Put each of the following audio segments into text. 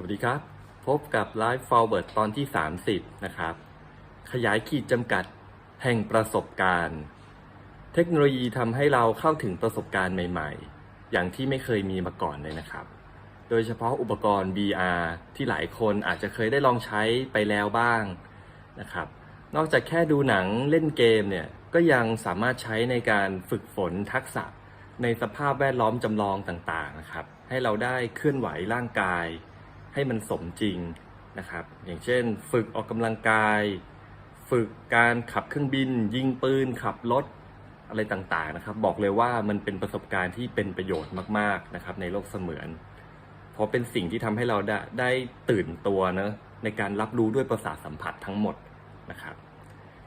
สวัสดีครับ พบกับ Live Forward ตอนที่ 30 นะครับ ขยายขีดจำกัดแห่งประสบการณ์ เทคโนโลยีทำให้เราเข้าถึงประสบการณ์ใหม่ ๆ อย่างที่ไม่เคยมีมาก่อนเลยนะครับ โดยเฉพาะอุปกรณ์ VR ที่หลายคนอาจจะเคยได้ลองใช้ไปแล้วบ้างนะครับ นอกจากแค่ดูหนังเล่นเกมเนี่ย ก็ยังสามารถใช้ในการฝึกฝนทักษะในสภาพแวดล้อมจำลองต่างๆนะครับ ให้เราได้เคลื่อนไหวร่างกาย ให้มันสมจริงนะครับ อย่างเช่น ฝึกออกกำลังกาย ฝึกการขับเครื่องบิน ยิงปืน ขับรถอะไรต่างๆนะครับ บอกเลยว่ามันเป็นประสบการณ์ที่เป็นประโยชน์มากๆนะครับ ในโลกเสมือน เพราะเป็นสิ่งที่ทำให้เราได้ได้ตื่นตัวเนะในการรับรู้ด้วยประสาทสัมผัสทั้งหมดนะครับ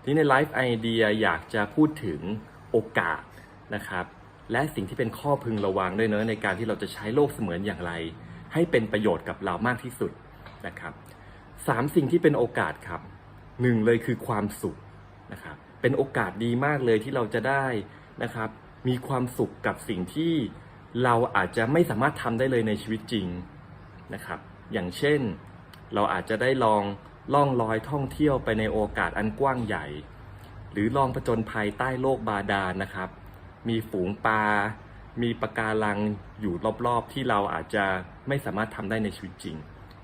ที่ในไลฟ์ไอเดียอยากจะพูดถึงโอกาสนะครับ และสิ่งที่เป็นข้อพึงระวังด้วยเนอะในการที่เราจะใช้โลกเสมือนอย่างไร ให้เป็นประโยชน์กับเรามากที่สุดนะครับสามสิ่งที่เป็นโอกาสครับหนึ่งเลยคือความสุขนะครับเป็นโอกาสดีมากเลยที่เราจะได้นะครับ มีความสุขกับสิ่งที่เราอาจจะไม่สามารถทำได้เลยในชีวิตจริงนะครับ อย่างเช่นเราอาจจะได้ลองล่องลอยท่องเที่ยวไปในโอกาสอันกว้างใหญ่ หรือลองผจญภัยใต้โลกบาดาลนะครับ มีฝูงปลา มีปะการังอยู่รอบๆ ที่เราอาจจะ ไม่สามารถทำได้ในชีวิตจริง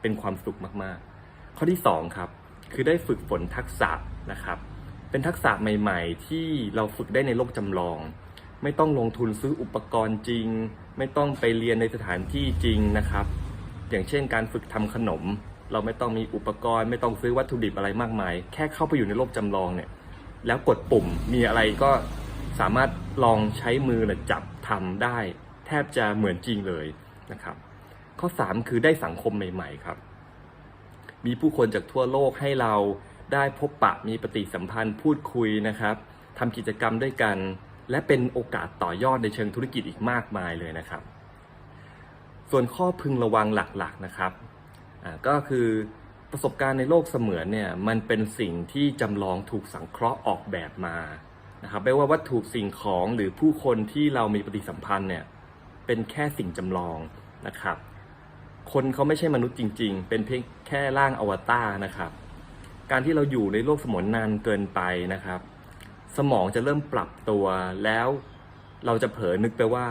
เป็นความสุขมากๆ ข้อที่สองครับคือได้ฝึกฝนทักษะนะครับ เป็นทักษะใหม่ ๆ ที่เราฝึกได้ในโลกจำลอง ไม่ต้องลงทุนซื้ออุปกรณ์จริง ไม่ต้องไปเรียนในสถานที่จริงนะครับ อย่างเช่นการฝึกทำขนม เราไม่ต้องมีอุปกรณ์ ไม่ต้องซื้อวัตถุดิบอะไรมากมาย แค่เข้าไปอยู่ในโลกจำลองเนี่ยแล้วกดปุ่มมีอะไรก็สามารถลองใช้มือจับทำได้ แทบจะเหมือนจริงเลยนะครับ ข้อ 3 คือได้สังคมใหม่ๆครับ มีผู้คนจากทั่วโลกให้เราได้พบปะมีปฏิสัมพันธ์พูดคุยนะครับทำกิจกรรมด้วยกัน และเป็นโอกาสต่อยอดในเชิงธุรกิจอีกมากมายเลยนะครับ ส่วนข้อพึงระวังหลักๆนะครับก็คือประสบการณ์ในโลกเสมือนเนี่ยมันเป็นสิ่งที่จำลองถูกสังเคราะห์ออกแบบมานะครับไม่ว่าวัตถุสิ่งของหรือผู้คนที่เรามีปฏิสัมพันธ์เนี่ยเป็นแค่สิ่งจำลองนะครับ คนเขาไม่ใช่มนุษย์จริง ๆ เป็นเพียงแค่ร่างอวตารนะครับ การที่เราอยู่ในโลกเสมือนนานเกินไปนะครับ สมองจะเริ่มปรับตัวแล้วเราจะเผลอนึกไปว่า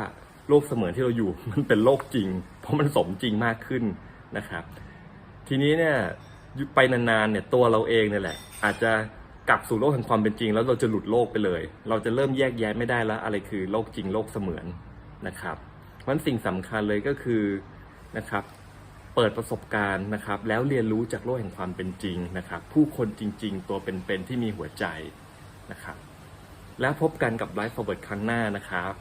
โลกเสมือนที่เราอยู่มันเป็นโลกจริง เพราะมันสมจริงมากขึ้นนะครับ ทีนี้เนี่ยไปนานๆเนี่ยตัวเราเองเนี่ยแหละ อาจจะกลับสู่โลกแห่งความเป็นจริง แล้วเราจะหลุดโลกไปเลย เราจะเริ่มแยกแยะไม่ได้แล้ว อะไรคือโลกจริงโลกเสมือนนะครับเพราะฉะนั้นสิ่งสำคัญเลยก็คือนะครับ เปิดประสบการณ์นะครับ แล้วเรียนรู้จากโลกแห่งความเป็นจริงนะครับ ผู้คนจริง ๆ ตัวเป็นๆที่มีหัวใจนะครับ แล้วพบกันกับไลฟ์ฟอร์เวิร์ดครั้งหน้านะครับ